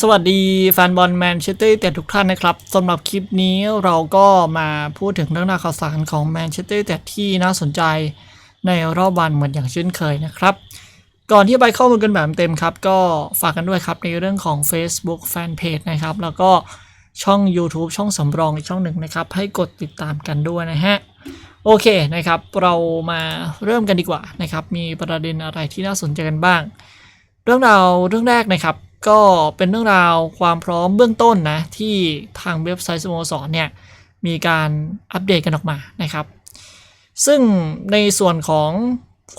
สวัสดีแฟนบอลแมนเชสเตอร์แต่ทุกท่านนะครับสำหรับคลิปนี้เราก็มาพูดถึงเรื่องราวข่าวสารของแมนเชสเตอร์แต่ที่น่าสนใจในรอบวันเหมือนอย่างเช่นเคยนะครับ ก่อนที่ไปข้อมูลกันแบบเต็มครับ ก็ฝากกันด้วยครับในเรื่องของ Facebook Fanpage นะครับ แล้วก็ช่อง YouTube ช่องสำรองอีกช่องหนึ่งนะครับ ให้กดติดตามกันด้วยนะฮะโอเคนะครับ เรามาเริ่มกันดีกว่านะครับ มีประเด็นอะไรที่น่าสนใจกันบ้าง เรื่องราวเรื่องแรกนะครับ ก็เป็นเรื่องราวความพร้อมเบื้องต้นนะ ที่ทางเว็บไซต์สโมสรเนี่ย มีการอัปเดตกันออกมานะครับ ซึ่งในส่วนของ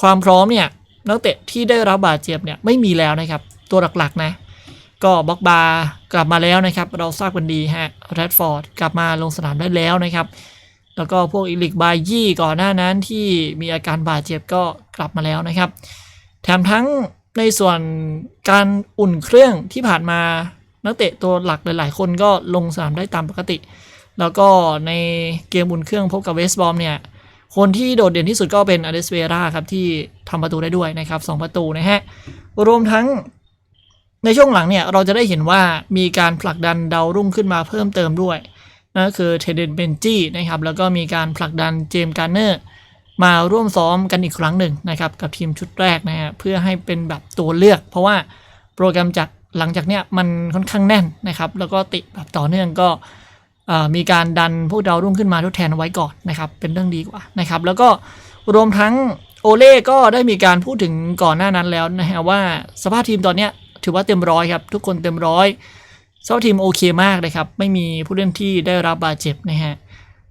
ความพร้อมเนี่ยนักเตะที่ได้รับบาดเจ็บเนี่ยไม่มีแล้วนะครับ ตัวหลักๆนะ ก็บ็อกบาร์กลับมาแล้วนะครับ เราทราบกันดีฮะแรดฟอร์ดกลับมาลงสนามได้แล้วนะครับ แล้วก็พวกอิลิกบายยี่ก่อนหน้านั้นที่มีอาการบาดเจ็บก็กลับมาแล้วนะครับ แถมทั้ง ในส่วนการอุ่นเครื่องที่ผ่านมานักเตะตัวหลักหลาย ๆ คนก็ลงสนามได้ตามปกติ แล้วก็ในเกมอุ่นเครื่องพบกับเวสบอมเนี่ยคนที่โดดเด่นที่สุดก็เป็นอเดสเวราครับที่ทำประตูได้ด้วยนะครับสองประตูนะฮะรวมทั้งในช่วงหลังเนี่ยเราจะได้เห็นว่ามีการผลักดันดาวรุ่งขึ้นมาเพิ่มเติมด้วยนั่นก็คือเทเดนเบนจี้นะครับแล้วก็มีการผลักดันเจมการเนอร์ มาร่วมซ้อมกันอีกครั้งหนึ่งนะครับกับทีมชุดแรกนะฮะเพื่อให้เป็นแบบตัวเลือก เพราะว่าโปรแกรมจากหลังจากเนี้ยมันค่อนข้างแน่นนะครับ แล้วก็ติดแบบต่อเนื่องก็มีการดันพวกดาวรุ่งขึ้นมาทดแทนไว้ก่อนนะครับ เป็นเรื่องดีกว่านะครับ แล้วก็รวมทั้งโอเล่ก็ได้มีการพูดถึงก่อนหน้านั้นแล้วนะฮะว่าสภาพทีมตอนเนี้ยถือว่าเต็มร้อยครับ ทุกคนเต็มร้อยสภาพทีมโอเคมากนะครับ ไม่มีผู้เล่นที่ได้รับบาดเจ็บนะฮะ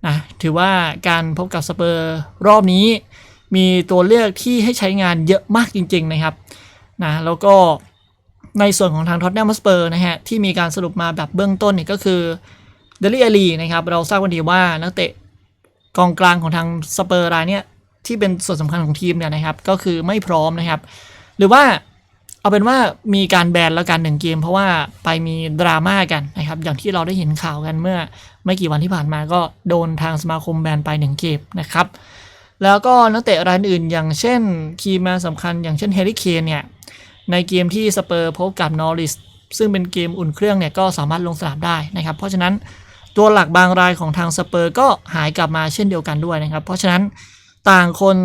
นะถือว่าการพบกับสเปอร์รอบนี้ มีตัวเลือกที่ให้ใช้งานเยอะมากจริง ๆ นะครับนะแล้วก็ในส่วนของทางท็อตแนมสเปอร์นะฮะที่มีการสรุปมาแบบเบื้องต้นเนี่ยก็คือเดลิเอลีนะครับเราทราบกันดีว่านักเตะกองกลางของทางสเปอร์รายเนี้ยที่เป็นส่วนสำคัญของทีมเนี่ยนะครับ ก็คือไม่พร้อมนะครับ หรือว่า เอาเป็นว่ามีการแบนแล้วกันหนึ่งเกม เพราะว่าไปมีดราม่ากันนะครับอย่างที่เราได้เห็นข่าวกันเมื่อไม่กี่วันที่ผ่านมาก็โดนทางสมาคมแบนไปหนึ่งเกมนะครับแล้วก็นักเตะรายอื่นอย่างเช่นคีย์แมนสำคัญอย่างเช่นเฮริเคนเนี่ยในเกมที่สเปอร์พบกับนอริสซึ่งเป็นเกมอุ่นเครื่องเนี่ยก็สามารถลงสนามได้นะครับเพราะฉะนั้นตัวหลักบางรายของทางสเปอร์ก็หายกลับมาเช่นเดียวกันด้วยนะครับ เพราะฉะนั้นต่างคน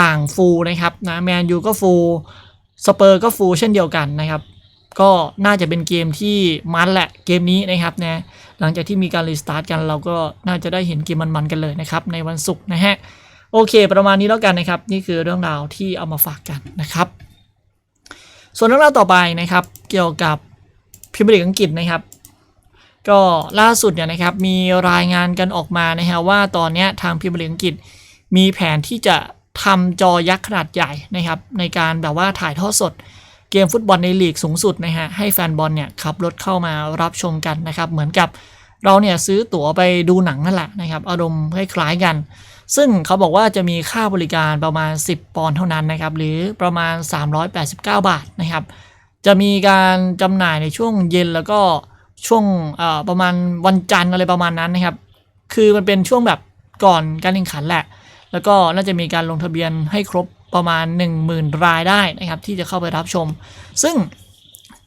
ต่างฟูนะครับนะแมนยูก็ฟู สเปอร์ก็ฟูลเช่นเดียวกันนะครับ ก็น่าจะเป็นเกมที่มันแหละเกมนี้นะครับนะหลังจากที่มีการรีสตาร์ทกันเราก็น่าจะได้เห็นเกมมันๆกันเลยนะครับ ในวันศุกร์นะฮะโอเค ประมาณนี้แล้วกันนะครับ นี่คือเรื่องราวที่เอามาฝากกันนะครับ ส่วนเรื่องราวต่อไปนะครับ เกี่ยวกับพิมพ์ลีกอังกฤษนะครับ ก็ล่าสุดเนี่ยนะครับมีรายงานกันออกมานะฮะว่าตอนนี้ทางพิมพ์ลีกอังกฤษมีแผนที่จะ ทำจอยักษ์ขนาดใหญ่นะครับในการแบบว่าถ่ายทอดสดเกมฟุตบอลในลีกสูงสุดนะฮะให้แฟนบอลเนี่ยขับรถเข้ามารับชมกันนะครับเหมือนกับเราเนี่ยซื้อตั๋วไปดูหนังนั่นแหละนะครับอารมณ์คล้ายๆกัน ซึ่งเขาบอกว่าจะมีค่าบริการประมาณ 10 ปอนด์เท่านั้นนะครับหรือประมาณ 389 บาทนะครับจะมีการจำหน่ายในช่วงเย็นแล้วก็ช่วงประมาณวันจันทร์อะไรประมาณนั้นนะครับคือมันเป็นช่วงแบบก่อนการแข่งขันแหละ แล้วก็น่าจะมีการลงทะเบียนให้ครบประมาณ 10,000 รายได้นะครับที่จะเข้าไปรับชม ซึ่ง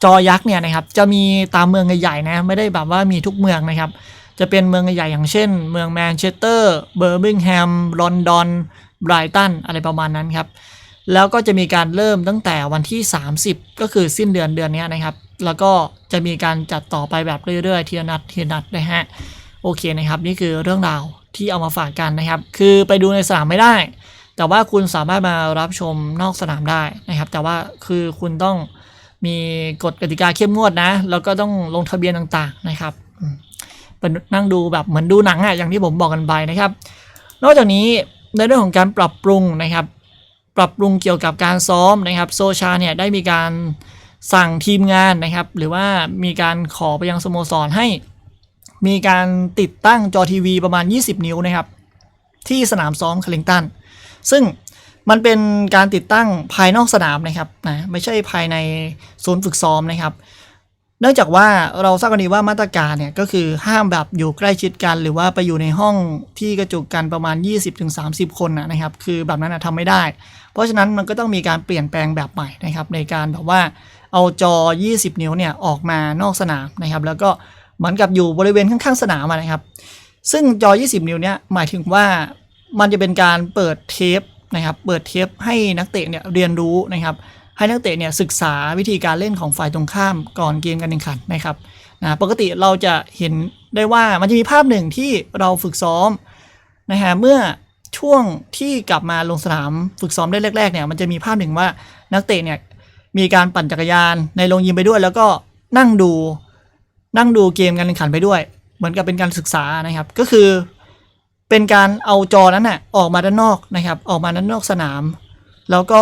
จอยักษ์เนี่ยนะครับจะมีตามเมืองใหญ่ๆนะไม่ได้แบบว่ามีทุกเมืองนะครับ จะเป็นเมืองใหญ่ๆอย่างเช่น เมืองแมนเชสเตอร์เบอร์มิงแฮมลอนดอนไบรตันอะไรประมาณนั้นครับแล้วก็จะมีการเริ่มตั้งแต่วันที่ 30 ก็คือสิ้นเดือนเดือนนี้นะครับ แล้วก็จะมีการจัดต่อไปแบบเรื่อยๆทีละนัดทีละนัดนะฮะโอเคนะครับ นี่คือเรื่องราว ที่เอามาฝากกันนะครับ คือไปดูในสนามไม่ได้ แต่ว่าคุณสามารถมารับชมนอกสนามได้นะครับ แต่ว่าคือคุณต้องมีกฎกติกาเข้มงวดนะ แล้วก็ต้องลงทะเบียนต่างๆนะครับเป็นนั่งดูแบบเหมือนดูหนังอะอย่างที่ผมบอกกันไปนะครับ นอกจากนี้ในเรื่องของการปรับปรุงนะครับ ปรับปรุงเกี่ยวกับการซ้อมนะครับ โซชาเนี่ยได้มีการสั่งทีมงานนะครับ หรือว่ามีการขอไปยังสโมสรให้ มีการติดตั้งจอทีวีประมาณ 20 นิ้วนะครับ ที่สนามซ้อมคลิงตัน ซึ่งมันเป็นการติดตั้งภายนอกสนามนะครับนะไม่ใช่ภายในศูนย์ฝึกซ้อมนะครับ เนื่องจากว่าเราทราบกันดีว่ามาตรการเนี่ยก็คือห้ามแบบอยู่ใกล้ชิดกัน หรือว่าไปอยู่ในห้องที่กระจุกกันประมาณ 20-30 คนนะนะครับ คือแบบนั้นนะทำไม่ได้ เพราะฉะนั้นมันก็ต้องมีการเปลี่ยนแปลงแบบใหม่นะครับ ในการแบบว่าเอาจอ 20 นิ้วเนี่ยออกมานอกสนามนะครับ แล้วก็ เหมือนกับอยู่บริเวณข้างๆสนามนะครับ ซึ่งจอ 20 นิ้วเนี่ยหมายถึงว่ามันจะเป็นการเปิดเทปนะครับ เปิดเทปให้นักเตะเนี่ยเรียนรู้นะครับ ให้นักเตะเนี่ยศึกษาวิธีการเล่นของฝ่ายตรงข้ามก่อนเกมการแข่งขันนะครับนะปกติเราจะเห็นได้ว่ามันจะมีภาพหนึ่งที่เราฝึกซ้อมนะฮะเมื่อช่วงที่กลับมาลงสนามฝึกซ้อมได้แรกๆเนี่ยมันจะมีภาพหนึ่งว่านักเตะเนี่ยมีการปั่นจักรยานในโรงยิมไปด้วย แล้วก็นั่งดู นั่งดูเกมการแข่งขันไปด้วย เหมือนกับเป็นการศึกษานะครับ ก็คือเป็นการเอาจอนั้นน่ะออกมาด้านนอกนะครับ ออกมาด้านนอกสนาม แล้วก็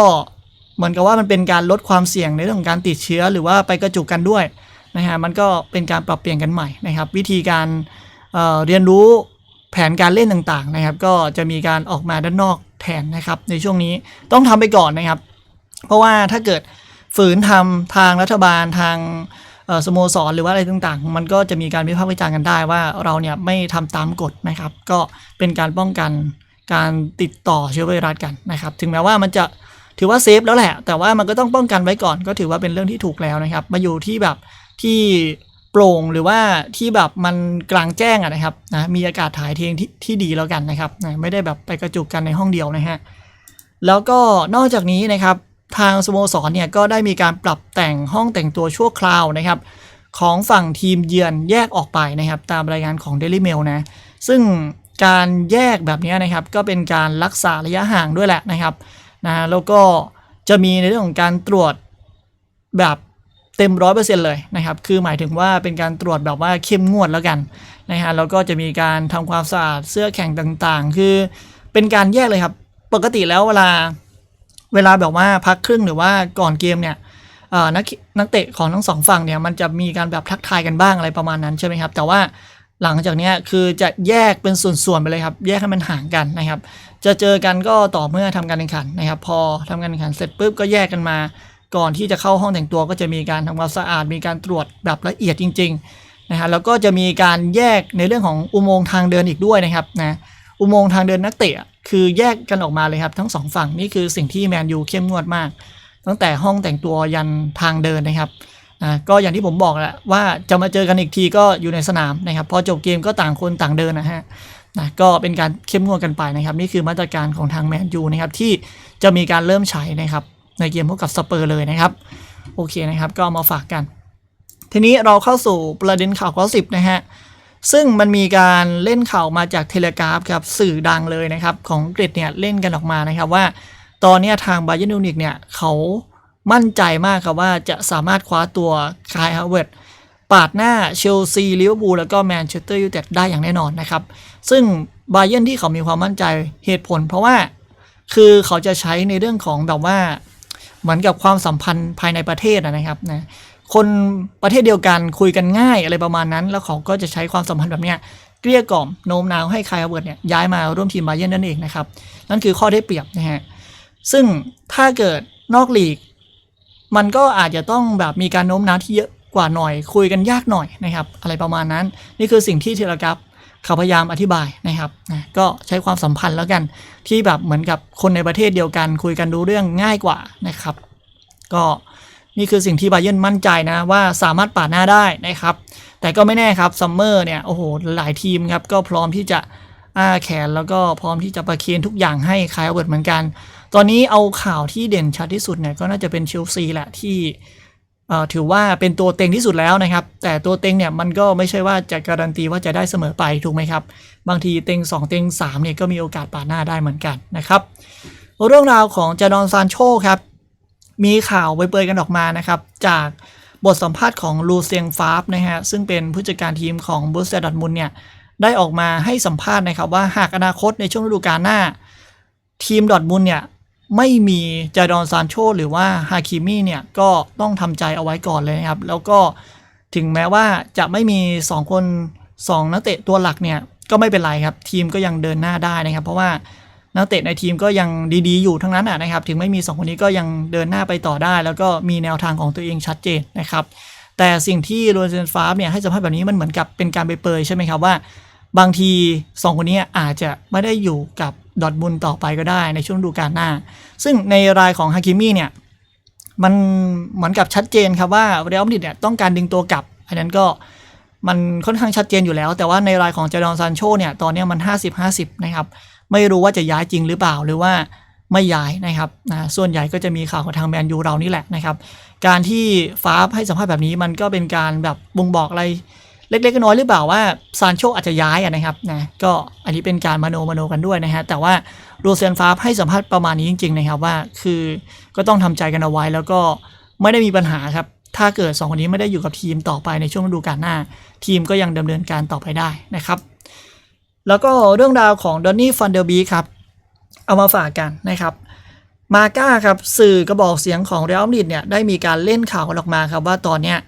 เหมือนกับว่ามันเป็นการลดความเสี่ยงในเรื่องของการติดเชื้อ หรือว่าไปกระจุกกันด้วยนะฮะมันก็เป็นการปรับเปลี่ยนกันใหม่นะครับ วิธีการเเรียนรู้แผนการเล่นต่างๆนะครับ ก็จะมีการออกมาด้านนอกแทนนะครับ ในช่วงนี้ต้องทำไปก่อนนะครับ เพราะว่าถ้าเกิดฝืนทำทางรัฐบาลทาง สโมสรหรือว่าอะไรต่างๆ มันก็จะมีการวิพากษ์วิจารณ์กันได้ว่าเราเนี่ยไม่ทำตามกฎนะครับ ก็เป็นการป้องกันการติดต่อเชื้อไวรัสกันนะครับ ถึงแม้ว่ามันจะถือว่าเซฟแล้วแหละ แต่ว่ามันก็ต้องป้องกันไว้ก่อน ก็ถือว่าเป็นเรื่องที่ถูกแล้วนะครับ มาอยู่ที่แบบที่โปร่งหรือว่าที่แบบมันกลางแจ้งอะนะครับนะมีอากาศถ่ายเทที่ที่ดีแล้วกันนะครับนะไม่ได้แบบไปกระจุกกันในห้องเดียวนะฮะแล้วก็นอกจากนี้นะครับ ทางสโมสรเนี่ยก็ได้มีการปรับแต่งห้องแต่งตัวชั่วคราวนะครับ ของฝั่งทีมเยือนแยกออกไปนะครับ ตามรายงานของ Daily Mail นะ ซึ่งการแยกแบบนี้นะครับ ก็เป็นการรักษาระยะห่างด้วยแหละนะครับนะแล้วก็จะมีในเรื่องของการตรวจแบบเต็มร้อยเปอร์เซ็นต์เลยนะครับ คือหมายถึงว่าเป็นการตรวจแบบว่าเข้มงวดแล้วกันนะฮะ แล้วก็จะมีการทำความสะอาดเสื้อแข่งต่างๆ คือเป็นการแยกเลยครับ ปกติแล้วเวลา เวลาแบบว่าพักครึ่งหรือว่าก่อนเกมเนี่ยนักนักเตะของทั้งสองฝั่งเนี่ยมันจะมีการแบบทักทายกันบ้างอะไรประมาณนั้นใช่ไหมครับ แต่ว่าหลังจากนี้คือจะแยกเป็นส่วนๆไปเลยครับ แยกให้มันห่างกันนะครับ จะเจอกันก็ต่อเมื่อทำการแข่งขันนะครับ พอทำการแข่งขันเสร็จปุ๊บก็แยกกันมา ก่อนที่จะเข้าห้องแต่งตัวก็จะมีการทำความสะอาด มีการตรวจแบบละเอียดจริง ๆนะฮะแล้วก็จะมีการแยกในเรื่องของอุโมงค์ทางเดินอีกด้วยนะครับนะอุโมงค์ทางเดินนักเตะ คือแยกกันออกมาเลยครับทั้งสองฝั่งนี่คือสิ่งที่แมนยูเข้มงวดมาก ตั้งแต่ห้องแต่งตัวยันทางเดินนะครับอ่าก็อย่างที่ผมบอกแหละว่าจะมาเจอกันอีกทีก็อยู่ในสนามนะครับพอจบเกมก็ต่างคนต่างเดินนะฮะนะก็เป็นการเข้มงวดกันไปนะครับ นี่คือมาตรการของทางแมนยูนะครับที่จะมีการเริ่มใช้นะครับ ในเกมพบกับสเปอร์เลยนะครับโอเคนะครับ ก็มาฝากกัน ทีนี้เราเข้าสู่ประเด็นข่าวข้อสิบนะฮะ ซึ่งมันมีการเล่นข่าวมาจากเทเลกราฟครับสื่อดังเลยนะครับ ของอังกฤษเนี่ยเล่นกันออกมานะครับว่า ตอนนี้ทางบาเย r n น u นิกเนี่ยเขามั่นใจมากครับว่าจะสามารถคว้าตัวคายฮาวเวิร์ดปาดหน้าเชลซีลิเวอร์พูลแล้วก็แมนเชสเตอร์ยูไนเต็ดได้อย่างแน่นอนนะครับ ซึ่งบาเยนที่เขามีความมั่นใจเหตุผล เพราะว่าคือเขาจะใช้ในเรื่องของแบบว่าเหมือนกับความสัมพันธ์ภายในประเทศนะครับนะ คนประเทศเดียวกันคุยกันง่ายอะไรประมาณนั้น แล้วเขาก็จะใช้ความสัมพันธ์แบบเนี้ยเกลี้ยกล่อมโน้มน้าวให้คายฮาเวิร์ดเนี่ยย้ายมาร่วมทีมบาเยนนั่นเองนะครับ นั่นคือข้อได้เปรียบนะฮะซึ่งถ้าเกิดนอกลีก มันก็อาจจะต้องแบบมีการโน้มน้าวที่เยอะกว่าหน่อย คุยกันยากหน่อยนะครับ อะไรประมาณนั้น นี่คือสิ่งที่เทเลกราฟเขาพยายามอธิบายนะครับนะก็ใช้ความสัมพันธ์แล้วกันที่แบบเหมือนกับคนในประเทศเดียวกัน คุยกันรู้เรื่องง่ายกว่านะครับ ก็ นี่คือสิ่งที่บาเยนมั่นใจนะว่าสามารถปาดหน้าได้นะครับ แต่ก็ไม่แน่ครับซัมเมอร์เนี่ยโอ้โหหลายทีมครับก็พร้อมที่จะอ้าแขนแล้วก็พร้อมที่จะประเคนทุกอย่างให้คายเอเวิร์ดเหมือนกัน ตอนนี้เอาข่าวที่เด่นชัดที่สุดเนี่ยก็น่าจะเป็นเชลซีแหละที่ถือว่าเป็นตัวเต็งที่สุดแล้วนะครับ แต่ตัวเต็งเนี่ยมันก็ไม่ใช่ว่าจะการันตีว่าจะได้เสมอไปถูกไหมครับ บางทีเต็ง 2 เต็ง3เนี่ยก็มีโอกาสปาดหน้าได้เหมือนกันนะครับ เรื่องราวของจาดอนซานโชครับ มีข่าวเปรยๆกันออกมานะครับ จากบทสัมภาษณ์ของลูเซียงฟาบนะฮะซึ่งเป็นผู้จัดการทีมของบูสเซดอดมุนเนี่ยได้ออกมาให้สัมภาษณ์นะครับว่าหากอนาคตในช่วงฤดูกาลหน้า ทีมดอทมุนเนี่ยไม่มีจาดอนซานโชหรือว่าฮาคิมิเนี่ยก็ต้องทำใจเอาไว้ก่อนเลยนะครับ แล้วก็ถึงแม้ว่าจะไม่มี 2 คน 2 นักเตะตัวหลักเนี่ยก็ไม่เป็นไรครับ ทีมก็ยังเดินหน้าได้นะครับ เพราะว่า นักเตะในทีมก็ยังดีๆอยู่ทั้งนั้นะนะครับ ถึงไม่มี 2 คนนี้ก็ยังเดินหน้าไปต่อได้ แล้วก็มีแนวทางของตัวเองชัดเจนนะครับ แต่สิ่งที่โรเซนฟาร์เนี่ยให้สัมภาษณ์แบบนี้มันเหมือนกับเป็นการไปเปยใช่ไหมครับว่า บางที 2 คนนี้อาจจะไม่ได้อยู่กับดอทมุนด์ต่อไปก็ได้ในช่วงฤดูกาลหน้า ซึ่งในรายของฮากิมิเนี่ยมันเหมือนกับชัดเจนครับว่าเรอัลมาดริดเนี่ยต้องการดึงตัวกลับอันนั้นก็ มันค่อนข้างชัดเจนอยู่แล้ว แต่ว่าในรายของเจดอนซานโชเนี่ยตอนนี้มัน 50-50 นะครับ ไม่รู้ว่าจะย้ายจริงหรือเปล่าหรือว่าไม่ย้ายนะครับนะส่วนใหญ่ก็จะมีข่าวของทางแมนยูเรานี่แหละนะครับ การที่ฟ้าให้สัมภาษณ์แบบนี้มันก็เป็นการแบบบ่งบอกอะไรเล็กๆน้อยๆหรือเปล่าว่าซานโชอาจจะย้ายนะครับนะก็อันนี้เป็นการมโนมโนกันด้วยนะฮะแต่ว่าโรเซียนฟ้าให้สัมภาษณ์ประมาณนี้จริง ๆ นะครับว่า คือก็ต้องทำใจกันเอาไว้แล้วก็ไม่ได้มีปัญหาครับ ถ้าเกิด 2 คนนี้ไม่ได้อยู่กับทีมต่อไปในช่วงฤดูกาลหน้า ทีมก็ยังดำเนินการต่อไปได้นะครับ แล้วก็เรื่องราวของดอนนี่ฟันเดอร์บีครับ เอามาฝากกันนะครับ มาก้าครับสื่อกระบอกเสียงของเรอัลมาดริดเนี่ยได้มีการเล่นข่าวกันออกมาครับว่าตอนเนี้ย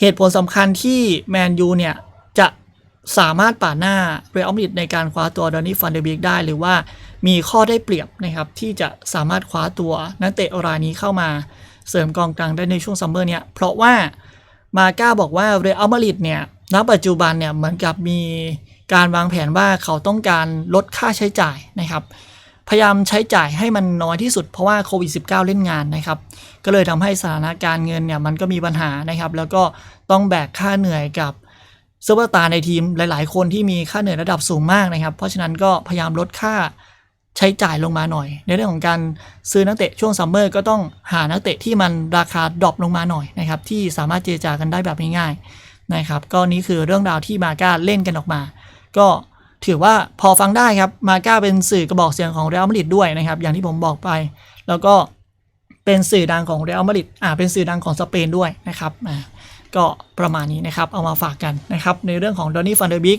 เหตุผลสำคัญที่แมนยูเนี่ยจะสามารถป่าหน้าเรอัลมาดริดในการคว้าตัวดอนนี่ฟันเดอร์บิกได้ หรือว่ามีข้อได้เปรียบนะครับที่จะสามารถคว้าตัวนักเตะรายนี้เข้ามา เสริมกองกลางได้ในช่วงซัมเมอร์เนี่ยเพราะว่ามาก้าบอกว่าเรอัลมาดริดเนี่ยณปัจจุบันเนี่ยเหมือนกับมีการวางแผนว่าเขาต้องการลดค่าใช้จ่ายนะครับ พยายามใช้จ่ายให้มันน้อยที่สุดเพราะว่าโควิด -19 เล่นงานนะครับ ก็เลยทำให้สถานการณ์เงินเนี่ยมันก็มีปัญหานะครับ แล้วก็ต้องแบกค่าเหนื่อยกับเซอร์เวอร์ตาในทีมหลาย ๆ คนที่มีค่าเหนื่อยระดับสูงมากนะครับ เพราะฉะนั้นก็พยายามลดค่า ใช้จ่ายลงมาหน่อย ในเรื่องของการซื้อนักเตะช่วงซัมเมอร์ก็ต้องหานักเตะที่มันราคาดรอปลงมาหน่อยนะครับที่สามารถเจรจากันได้แบบง่ายๆนะครับก็นี้คือเรื่องราวที่มาก้าเล่นกันออกมา ก็ถือว่าพอฟังได้ครับมาก้าเป็นสื่อกระบอกเสียงของเรอัลมาดริดด้วยนะครับอย่างที่ผมบอกไป แล้วก็เป็นสื่อดังของเรอัลมาดริดอ่าเป็นสื่อดังของสเปนด้วยนะครับอ่าก็ประมาณนี้นะครับ เอามาฝากกันนะครับ ในเรื่องของดอนนี่ฟันเดอร์บิก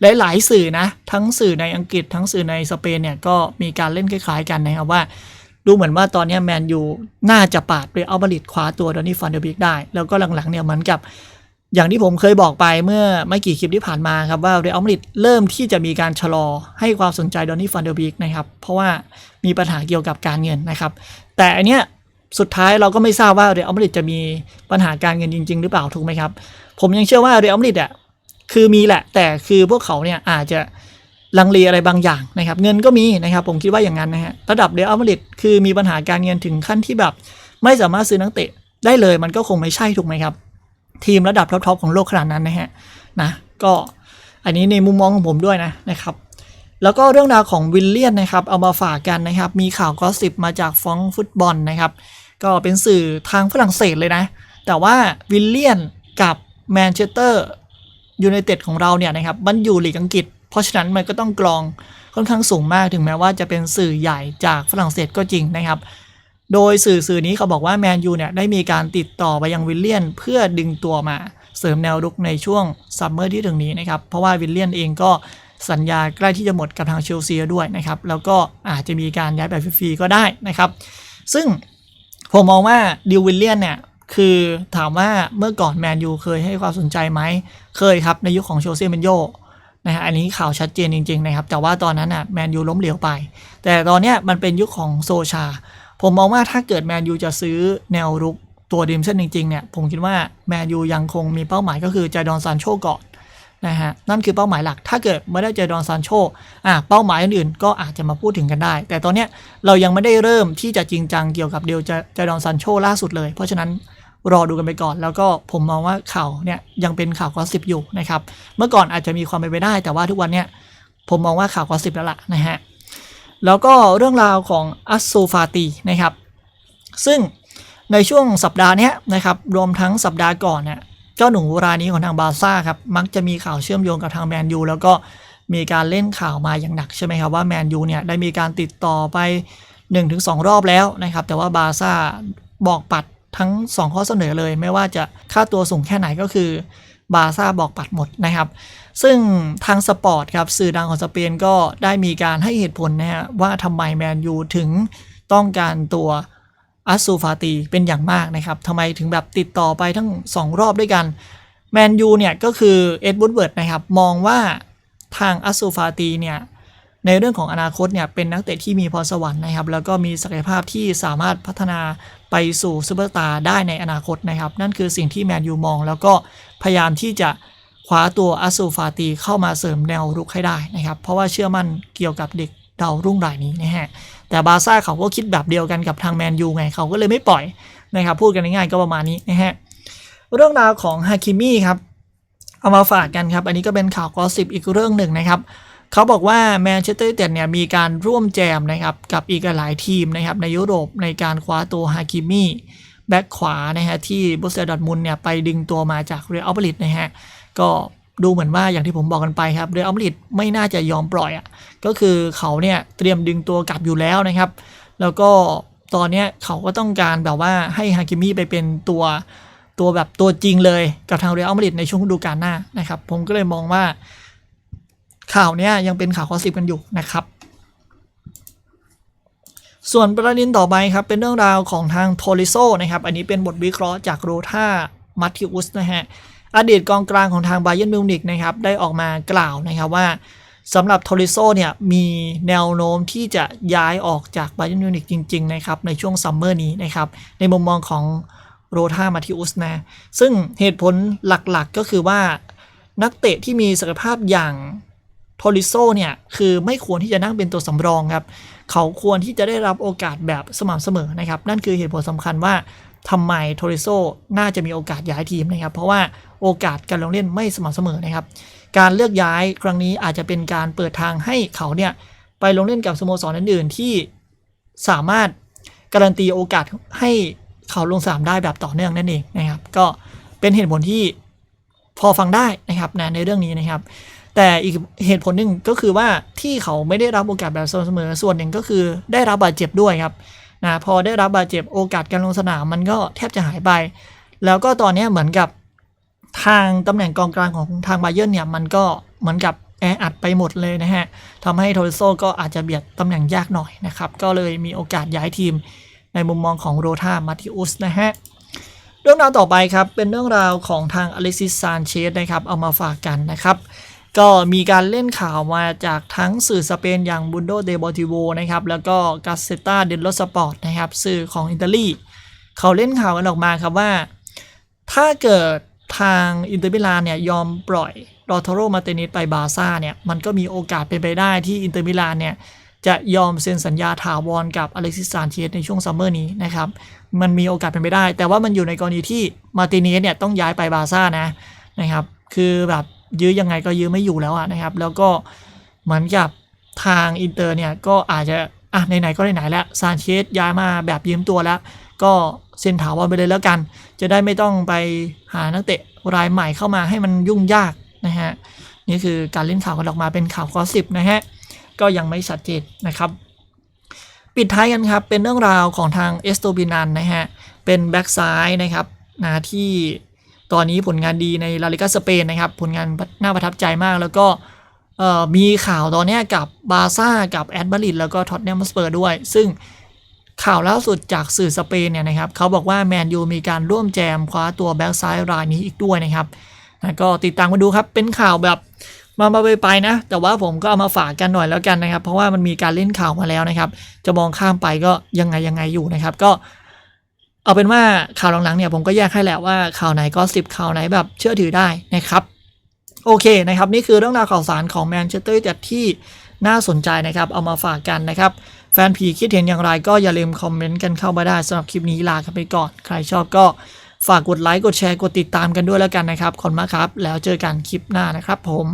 หลาย ๆ สื่อนะ ทั้งสื่อในอังกฤษทั้งสื่อในสเปนเนี่ยก็มีการเล่นคล้าย ๆ กันนะครับว่า ดูเหมือนว่าตอนนี้แมนยูน่าจะปาดเรอัลมาดริดคว้าตัวดอนนี่ฟันเดอร์บิกได้ แล้วก็หลัง ๆ เนี่ยเหมือนกับ อย่างที่ผมเคยบอกไปเมื่อไม่กี่คลิปที่ผ่านมาครับว่าเรอัลมาดริดเริ่มที่จะมีการชะลอให้ความสนใจดอนนี่ฟันเดอร์บิกนะครับเพราะว่ามีปัญหาเกี่ยวกับการเงินนะครับ แต่อันเนี้ยสุดท้ายเราก็ไม่ทราบว่าเรอัลมาดริดจะมีปัญหาการเงินจริง ๆ หรือเปล่าถูกไหมครับผมยังเชื่อว่าเรอัลมาดริดอะ คือมีแหละ แต่คือพวกเขาเนี่ยอาจจะลังเลอะไรบางอย่างนะครับ เงินก็มีนะครับ ผมคิดว่าอย่างนั้นนะฮะระดับเรอัลมาริดคือมีปัญหาการเงินถึงขั้นที่แบบ ไม่สามารถซื้อนักเตะได้เลยมันก็คงไม่ใช่ถูกไหมครับ ทีมระดับท็อปๆของโลกขนาดนั้นนะฮะนะก็อันนี้ในมุมมองของผมด้วยนะนะครับแล้วก็เรื่องราวของวิลเลียนนะครับ เอามาฝากกันนะครับ มีข่าวกอสิบมาจากฟองฟุตบอลนะครับ ก็เป็นสื่อทางฝรั่งเศสเลยนะ แต่ว่าวิลเลียนกับแมนเชสเตอร์ ยูไนเต็ดของเราเนี่ยนะครับมันอยู่ลีกอังกฤษ เพราะฉะนั้นมันก็ต้องกรองค่อนข้างสูงมากถึงแม้ว่าจะเป็นสื่อใหญ่จากฝรั่งเศสก็จริงนะครับ โดยสื่อสื่อนี้เขาบอกว่าแมนยูเนี่ยได้มีการติดต่อไปยังวิลเลียน เพื่อดึงตัวมาเสริมแนวรุกในช่วงซัมเมอร์ที่ถึงนี้นะครับ เพราะว่าวิลเลียนเองก็สัญญาใกล้ที่จะหมดกับทางเชลซีด้วยนะครับ แล้วก็อาจจะมีการย้ายแบบฟรีๆก็ได้นะครับ ซึ่งผมมองว่าดิววิลเลียนเนี่ย คือถามว่าเมื่อก่อนแมนยูเคยให้ความสนใจไหม เคยครับ ในยุคของโชเซ่เมนโยนะฮะอันนี้ข่าวชัดเจนจริงๆนะครับ แต่ว่าตอนนั้นอะแมนยูล้มเหลวไป แต่ตอนเนี้ยมันเป็นยุคของโซชา ผมมองว่าถ้าเกิดแมนยูจะซื้อแนวรุกตัวดิมเส้นจริงๆเนี่ยผมคิดว่าแมนยูยังคงมีเป้าหมายก็คือจดอนซานโชก่อน นะฮะนั่นคือเป้าหมายหลัก ถ้าเกิดไม่ได้เจอดอนซานโชอะเป้าหมายอื่นๆ ก็อาจจะมาพูดถึงกันได้ แต่ตอนเนี้ยเรายังไม่ได้เริ่มที่จะจริงจังเกี่ยวกับเดียวจะจะดอนซานโชล่าสุดเลย เพราะฉะนั้นรอดูกันไปก่อน แล้วก็ผมมองว่าข่าวเนี่ยยังเป็นข่าวกอสิบอยู่นะครับเมื่อก่อนอาจจะมีความเป็นไปได้ แต่ว่าทุกวันเนี่ยผมมองว่าข่าวกอสิบแล้วล่ะนะฮะแล้วก็เรื่องราวของอัสซูฟาตีนะครับซึ่งในช่วงสัปดาห์นี้นะครับรวมทั้งสัปดาห์ก่อนเนี่ย เจ้าหนูรายนี้ของทางบาร์ซ่าครับมักจะมีข่าวเชื่อมโยงกับทางแมนยูแล้วก็มีการเล่นข่าวมาอย่างหนักใช่ไหมครับว่าแมนยูเนี่ยได้มีการติดต่อไป 1-2 รอบแล้วนะครับแต่ว่าบาร์ซ่าบอกปัดทั้ง 2 ข้อเสนอเลย ไม่ว่าจะค่าตัวสูงแค่ไหนก็คือบาร์ซ่าบอกปัดหมดนะครับ ซึ่งทางสปอร์ตครับสื่อดังของสเปนก็ได้มีการให้เหตุผลนะฮะว่าทำไมแมนยูถึงต้องการตัว อัสซูฟาตีเป็นอย่างมากนะครับทำไมถึงแบบติดต่อไปทั้ง 2 รอบด้วยกันแมนยูเนี่ยก็คือเอ็ดวูดเวิร์ดนะครับมองว่าทางอัสซูฟาตีเนี่ยในเรื่องของอนาคตเนี่ยเป็นนักเตะที่มีพรสวรรค์นะครับ แล้วก็มีศักยภาพที่สามารถพัฒนาไปสู่ซูเปอร์สตาร์ได้ในอนาคตนะครับ นั่นคือสิ่งที่แมนยูมอง แล้วก็พยายามที่จะคว้าตัวอัสซูฟาตีเข้ามาเสริมแนวรุกให้ได้นะครับ เพราะว่าเชื่อมั่นเกี่ยวกับเด็กดาวรุ่งรายนี้นะฮะ แต่บาซ่าเขาก็คิดแบบเดียวกันกับทางแมนยูไงเขาก็เลยไม่ปล่อยนะครับพูดกันง่ายๆก็ประมาณนี้นะฮะเรื่องราวของฮาคิมิครับเอามาฝากกันครับ อันนี้ก็เป็นข่าวกอสิบอีกเรื่องหนึ่งนะครับเขาบอกว่าแมนเชสเตอร์ยูไนเต็ดเนี่ยมีการร่วมแจมนะครับกับอีกหลายทีมนะครับในยุโรปในการคว้าตัวฮาคิมิแบ็คขวานะฮะที่บุสเซดอร์ทมุนเนี่ยไปดึงตัวมาจากเรอัลมาดริดนะฮะก็ ดูเหมือนว่าอย่างที่ผมบอกกันไปครับเรอัลมาดริดไม่น่าจะยอมปล่อยอะก็คือเขาเนี่ยเตรียมดึงตัวกลับอยู่แล้วนะครับ แล้วก็ตอนเนี้ยเขาก็ต้องการแบบว่าให้ฮาคิมิไปเป็นตัวตัวแบบตัวจริงเลยกับทางเรอัลมาดริดในช่วงฤดูกาลหน้านะครับ ผมก็เลยมองว่าข่าวเนี้ยยังเป็นข่าวข้อสิบกันอยู่นะครับ ส่วนประเด็นต่อไปครับเป็นเรื่องราวของทางโทริโซนะครับ อันนี้เป็นบทวิเคราะห์จากโรธามัตติอุสนะฮะ อดีตกองกลางของทางไบเ e นมิวนิกนะครับได้ออกมากล่าวนะครับว่าสำหรับโทริโซเนี่ยมีแนวโน้มที่จะย้ายออกจากไบเ e นมิวนิกจริง ๆ นะครับ ในช่วงซัมเมอร์นี้นะครับ ในมุมมองของโรธามาติอุสนะ ซึ่งเหตุผลหลักๆก็คือว่านักเตะที่มีศักยภาพอย่างโทริโซเนี่ย คือไม่ควรที่จะนั่งเป็นตัวสำรองครับ เขาควรที่จะได้รับโอกาสแบบสม่ำเสมอนะครับ นั่นคือเหตุผลสำคัญว่า ทำไมโทริโซน่าจะมีโอกาสย้ายทีมนะครับ เพราะว่าโอกาสการลงเล่นไม่สม่ำเสมอนะครับ การเลือกย้ายครั้งนี้อาจจะเป็นการเปิดทางให้เขาเนี่ยไปลงเล่นกับสโมสรอื่นๆ ที่สามารถการันตีโอกาสให้เขาลงสนามได้แบบต่อเนื่องนั่นเองนะครับ ก็เป็นเหตุผลที่พอฟังได้นะครับนะในเรื่องนี้นะครับ แต่อีกเหตุผลหนึ่งก็คือว่าที่เขาไม่ได้รับโอกาสแบบสม่ำเสมอส่วนหนึ่งก็คือได้รับบาดเจ็บด้วยครับ นะพอได้รับบาดเจ็บโอกาสการลงสนามมันก็แทบจะหายไป แล้วก็ตอนนี้เหมือนกับทางตำแหน่งกองกลางของทางบาเยิร์นเนี่ยมันก็เหมือนกับแออัดไปหมดเลยนะฮะทำให้โทริโซก็อาจจะเบียดตำแหน่งยากหน่อยนะครับ ก็เลยมีโอกาสย้ายทีมในมุมมองของโรธามาติอุสนะฮะเรื่องราวต่อไปครับ เป็นเรื่องราวของทางอเล็กซิสซานเชสนะครับ เอามาฝากกันนะครับ ก็มีการเล่นข่าวมาจากทั้งสื่อสเปนอย่างบุนโดเดบอติโวนะครับ แล้วก็กาเซตาเดลโลสปอร์ตนะครับ สื่อของอิตาลี เขาเล่นข่าวกันออกมาครับว่า ถ้าเกิดทางอินเตอร์มิลานเนี่ยยอมปล่อยลอทโรมาเตนิสไปบาซ่าเนี่ยมันก็มีโอกาสเป็นไปได้ที่อินเตอร์มิลานเนี่ยจะยอมเซ็นสัญญาถาวรกับอเล็กซิสซานเชสในช่วงซัมเมอร์นี้นะครับ มันมีโอกาสเป็นไปได้ แต่ว่ามันอยู่ในกรณีที่มาติเนสเนี่ยต้องย้ายไปบาซ่านะนะครับ คือแบบ ยื้อยังไงก็ยื้อไม่อยู่แล้วอะนะครับ แล้วก็เหมือนกับทางอินเตอร์เนี่ยก็อาจจะอะไหนๆก็ไหนๆแล้วซานเชสย้ายมาแบบยืมตัวแล้ว ก็เซ็นถาวรไปเลยแล้วกัน จะได้ไม่ต้องไปหานักเตะรายใหม่เข้ามาให้มันยุ่งยากนะฮะนี่คือการเล่นข่าวกันออกมาเป็นข่าวกอสิบนะฮะก็ยังไม่ชัดเจนนะครับ ปิดท้ายกันครับเป็นเรื่องราวของทางเอสโตบินันนะฮะเป็นแบ็กซ้ายนะครับนะที่ ตอนนี้ผลงานดีในลาลิกาสเปนนะครับ ผลงานน่าประทับใจมากแล้วก็มีข่าวตอนนี้กับบาซ่ากับแอตมาริดแล้วก็ท็อตแนมสเปอร์ด้วย ซึ่งข่าวล่าสุดจากสื่อสเปนเนี่ยนะครับเขาบอกว่าแมนยูมีการร่วมแจมคว้าตัวแบ็กซ้ายรายนี้อีกด้วยนะครับก็ติดตามมาดูครับเป็นข่าวแบบมามาไปไปนะ แต่ว่าผมก็เอามาฝากกันหน่อยแล้วกันนะครับ เพราะว่ามันมีการเล่นข่าวมาแล้วนะครับ จะมองข้ามไปก็ยังไงยังไงอยู่นะครับ ก็ เอาเป็นว่าข่าวหลังๆเนี่ยผมก็แยกให้และว่าข่าวไหนก็สิบข่าวไหนแบบเชื่อถือได้นะครับ โอเคนะครับ นี่คือเรื่องราวข่าวสารของแมนเชสเตอร์ยูไนเต็ดที่น่าสนใจนะครับ เอามาฝากกันนะครับ แฟนผีคิดเห็นอย่างไรก็อย่าลืมคอมเมนต์กันเข้ามาได้สำหรับคลิปนี้ลากันไปก่อน ใครชอบก็ฝากกดไลค์กดแชร์กดติดตามกันด้วยแล้วกันนะครับขอบคุณมากครับ แล้วเจอกันคลิปหน้านะครับผม